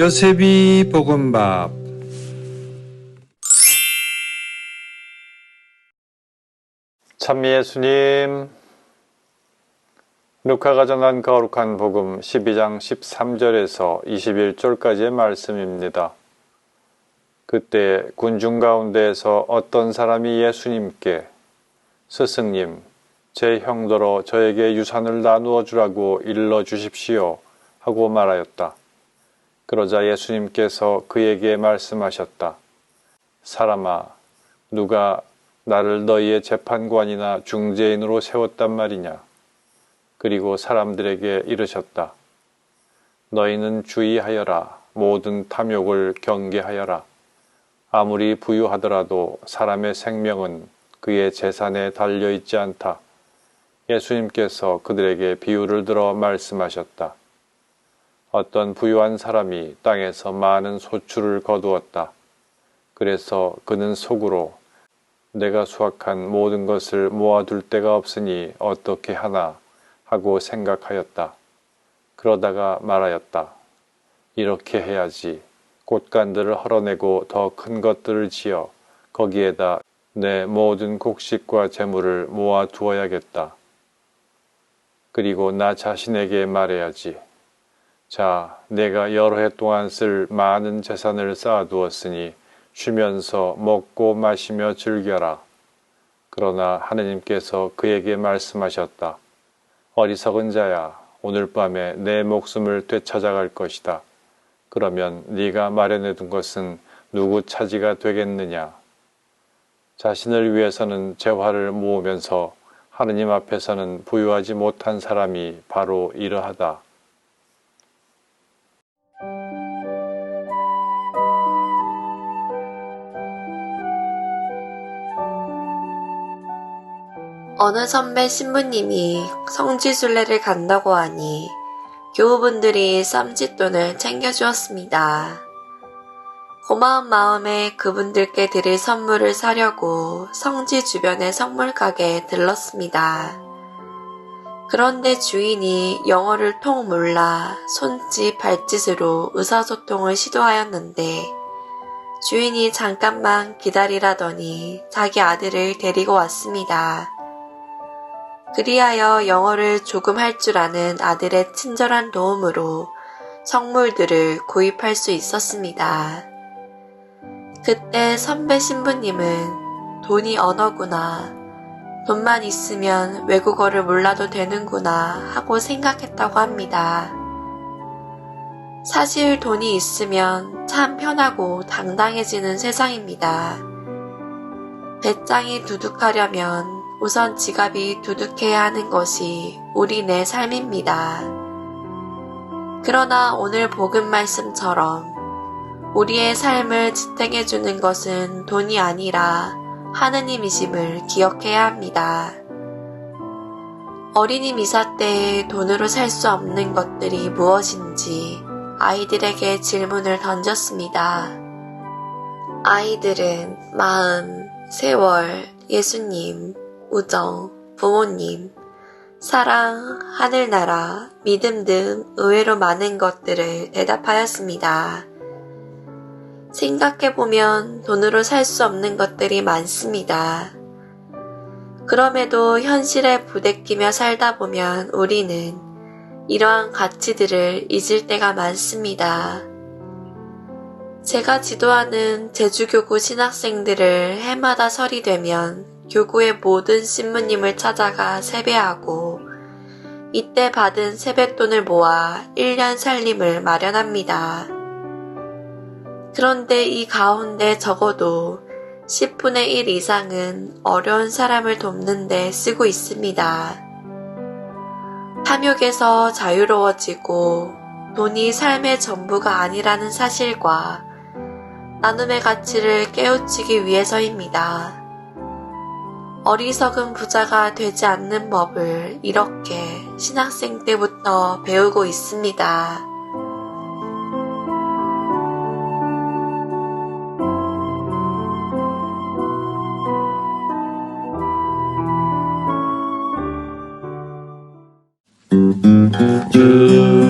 요셉이 볶음밥 참 예수님 루카가 전한 거룩한 복음 12장 13절에서 21절까지의 말씀입니다. 그때 군중 가운데에서 어떤 사람이 예수님께 스승님, 제 형더러 저에게 유산을 나누어 주라고 일러 주십시오 하고 말하였다. 그러자 예수님께서 그에게 말씀하셨다. 사람아, 누가 나를 너희의 재판관이나 중재인으로 세웠단 말이냐? 그리고 사람들에게 이르셨다. 너희는 주의하여라. 모든 탐욕을 경계하여라. 아무리 부유하더라도 사람의 생명은 그의 재산에 달려 있지 않다. 예수님께서 그들에게 비유를 들어 말씀하셨다. 어떤 부유한 사람이 땅에서 많은 소출을 거두었다. 그래서 그는 속으로 내가 수확한 모든 것을 모아둘 데가 없으니 어떻게 하나 하고 생각하였다. 그러다가 말하였다. 이렇게 해야지. 꽃간들을 헐어내고 더 큰 것들을 지어 거기에다 내 모든 곡식과 재물을 모아 두어야겠다. 그리고 나 자신에게 말해야지. 자, 내가 여러 해 동안 쓸 많은 재산을 쌓아두었으니 쉬면서 먹고 마시며 즐겨라. 그러나 하느님께서 그에게 말씀하셨다. 어리석은 자야, 오늘 밤에 내 목숨을 되찾아갈 것이다. 그러면 네가 마련해 둔 것은 누구 차지가 되겠느냐? 자신을 위해서는 재화를 모으면서 하느님 앞에서는 부유하지 못한 사람이 바로 이러하다. 어느 선배 신부님이 성지순례를 간다고 하니 교우분들이 쌈짓돈을 챙겨주었습니다. 고마운 마음에 그분들께 드릴 선물을 사려고 성지 주변의 성물 가게에 들렀습니다. 그런데 주인이 영어를 통 몰라 손짓 발짓으로 의사소통을 시도하였는데 주인이 잠깐만 기다리라더니 자기 아들을 데리고 왔습니다. 그리하여 영어를 조금 할 줄 아는 아들의 친절한 도움으로 성물들을 구입할 수 있었습니다. 그때 선배 신부님은 돈이 언어구나. 돈만 있으면 외국어를 몰라도 되는구나 하고 생각했다고 합니다. 사실 돈이 있으면 참 편하고 당당해지는 세상입니다. 배짱이 두둑하려면 우선 지갑이 두둑해야 하는 것이 우리 내 삶입니다. 그러나 오늘 복음 말씀처럼 우리의 삶을 지탱해 주는 것은 돈이 아니라 하느님이심을 기억해야 합니다. 어린이 미사 때에 돈으로 살 수 없는 것들이 무엇인지 아이들에게 질문을 던졌습니다. 아이들은 마음, 세월, 예수님, 우정, 부모님, 사랑, 하늘나라, 믿음 등 의외로 많은 것들을 대답하였습니다. 생각해보면 돈으로 살 수 없는 것들이 많습니다. 그럼에도 현실에 부대끼며 살다 보면 우리는 이러한 가치들을 잊을 때가 많습니다. 제가 지도하는 제주교구 신학생들을 해마다 설이 되면 교구의 모든 신부님을 찾아가 세배하고 이때 받은 세뱃돈을 모아 1년 살림을 마련합니다. 그런데 이 가운데 적어도 10분의 1 이상은 어려운 사람을 돕는 데 쓰고 있습니다. 탐욕에서 자유로워지고 돈이 삶의 전부가 아니라는 사실과 나눔의 가치를 깨우치기 위해서입니다. 어리석은 부자가 되지 않는 법을 이렇게 신학생 때부터 배우고 있습니다. 주님 말